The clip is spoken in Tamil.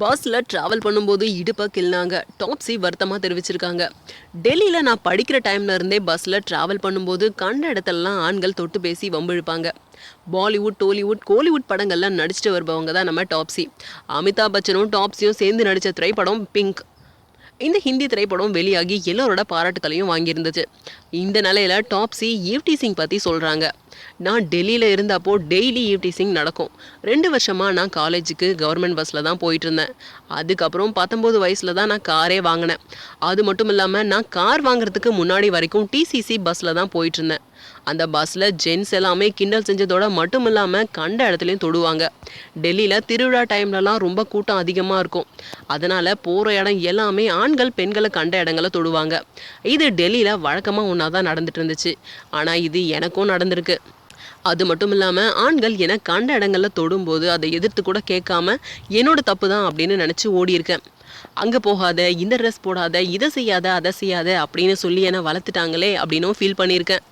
பஸ்ஸில் ட்ராவல் பண்ணும்போது இடுப்பை கிள்னாங்க. டாப்ஸி வருத்தமாக தெரிவிச்சிருக்காங்க. டெல்லியில் நான் படிக்கிற டைம்ல இருந்தே பஸ்ஸில் ட்ராவல் பண்ணும்போது கண்ட இடத்துலலாம் ஆண்கள் தொட்டு பேசி வம்பிழுப்பாங்க. பாலிவுட் டோலிவுட் கோலிவுட் படங்கள்லாம் நடிச்சிட்டு வருபவங்க தான் நம்ம டாப்ஸி அமிதாப் பச்சனும் டாப்ஸியும் சேர்ந்து நடித்த திரைப்படம் பிங்க் இந்த ஹிந்தி திரைப்படம் வெளியாகி எல்லோரோட பாராட்டுகளையும் வாங்கியிருந்துச்சு இந்த நிலையில டாப்ஸி ஈவ்டீசிங் பற்றி சொல்கிறாங்க நான் டெல்லியில் இருந்தப்போ டெய்லி ஈவ்டீசிங் நடக்கும். ரெண்டு வருஷமாக நான் காலேஜுக்கு கவர்மெண்ட் பஸ்ஸில் தான் போயிட்டு இருந்தேன் அதுக்கப்புறம் பத்தொம்போது வயசில் தான் நான் காரே வாங்கினேன். அது மட்டும் இல்லாமல் நான் கார் வாங்குறதுக்கு முன்னாடி வரைக்கும் டிசிசி பஸ்ஸில் தான் போயிட்டு இருந்தேன் அந்த பஸ்ஸில் ஜென்ஸ் எல்லாமே கிண்டல் செஞ்சதோட மட்டும் இல்லாமல் கண்ட இடத்துலையும் தொடுவாங்க. டெல்லியில் திருவிழா டைம்லலாம் ரொம்ப கூட்டம் அதிகமாக இருக்கும். அதனால் போகிற இடம் எல்லாமே ஆண்கள் பெண்களை கண்ட இடங்களை தொடுவாங்க. இது டெல்லியில் வழக்கமாக ஒன்றா தான் நடந்துட்டு இருந்துச்சு. ஆனால் இது எனக்கும் நடந்திருக்கு. அது மட்டும் இல்லாமல் ஆண்கள் என கண்ட இடங்களில் தொடும்போது அதை எதிர்த்து கூட கேட்காம என்னோட தப்பு தான் அப்படின்னு நினச்சி ஓடியிருக்கேன் அங்கே போகாத இந்த ட்ரெஸ் போடாத இதை செய்யாத அதை செய்யாத அப்படின்னு சொல்லி என்னை வளர்த்துட்டாங்களே அப்படின்னும் ஃபீல் பண்ணியிருக்கேன்.